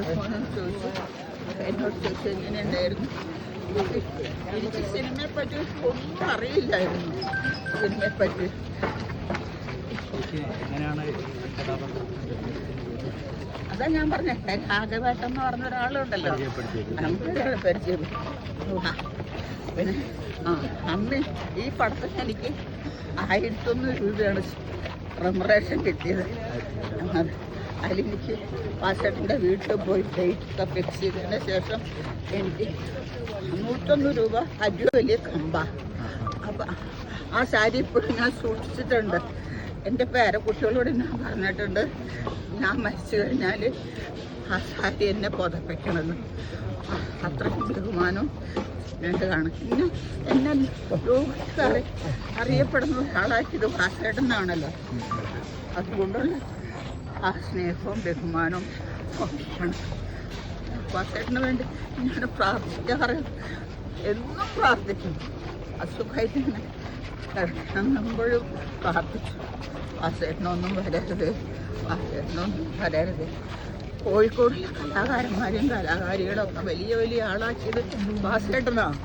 പറ്റുമോ ചോദിച്ചു എന്നോട് ചോദിച്ചു എങ്ങനെ ഉണ്ടായിരുന്നു എനിക്ക് ഒന്നും അറിയില്ലായിരുന്നു അതാ ഞാൻ പറഞ്ഞേ രാഘവേട്ടൻ എന്ന് പറഞ്ഞ ഒരാളുണ്ടല്ലോ. നമുക്ക് പരിചയം. പിന്നെ ആ അന്ന് ഈ പടത്തിന് എനിക്ക് ആയിരത്തൊന്ന് രൂപയാണ് റെമറേഷൻ കിട്ടിയത്. അത്. അതിലെനിക്ക് പാസേട്ടന്റെ വീട്ടിൽ പോയി ഡേറ്റ് ഫിക്സ് ചെയ്തതിന് ശേഷം എനിക്ക് നൂറ്റൊന്ന് രൂപ അരി വലിയ കമ്പ. അപ്പം ആ സാരി ഇപ്പോഴും ഞാൻ സൂക്ഷിച്ചിട്ടുണ്ട്. എന്റെ പേരക്കുട്ടികളോട് ഞാൻ പറഞ്ഞിട്ടുണ്ട് ഞാൻ മരിച്ചു കഴിഞ്ഞാൽ ആ സാരി എന്നെ പുതപ്പിക്കണമെന്ന്. അത്രയും ബഹുമാനവും വേണ്ടതാണ് പിന്നെ എന്നെ ലോകത്ത് അറി അറിയപ്പെടുന്ന ഒരാളാക്കിയത് വാസേട്ടനാണല്ലോ അതുകൊണ്ടുള്ള ആ സ്നേഹവും ബഹുമാനവും ഒക്കെയാണ്. വാസേട്ടന് വേണ്ടി ഞാൻ പ്രാർത്ഥിക്കാറ് എന്നും പ്രാർത്ഥിക്കും. അസുഖമായിട്ട് ഇങ്ങനെ കിടക്കുമ്പോഴും പ്രാർത്ഥിച്ചു. വാസേട്ടനൊന്നും വരരുത്. വാസേട്ടനൊന്നും വരരുത്. കോഴിക്കോടിലെ കലാകാരികളും ഒക്കെ വലിയ വലിയ ആളാക്കിയത് വാസേട്ടനാണ്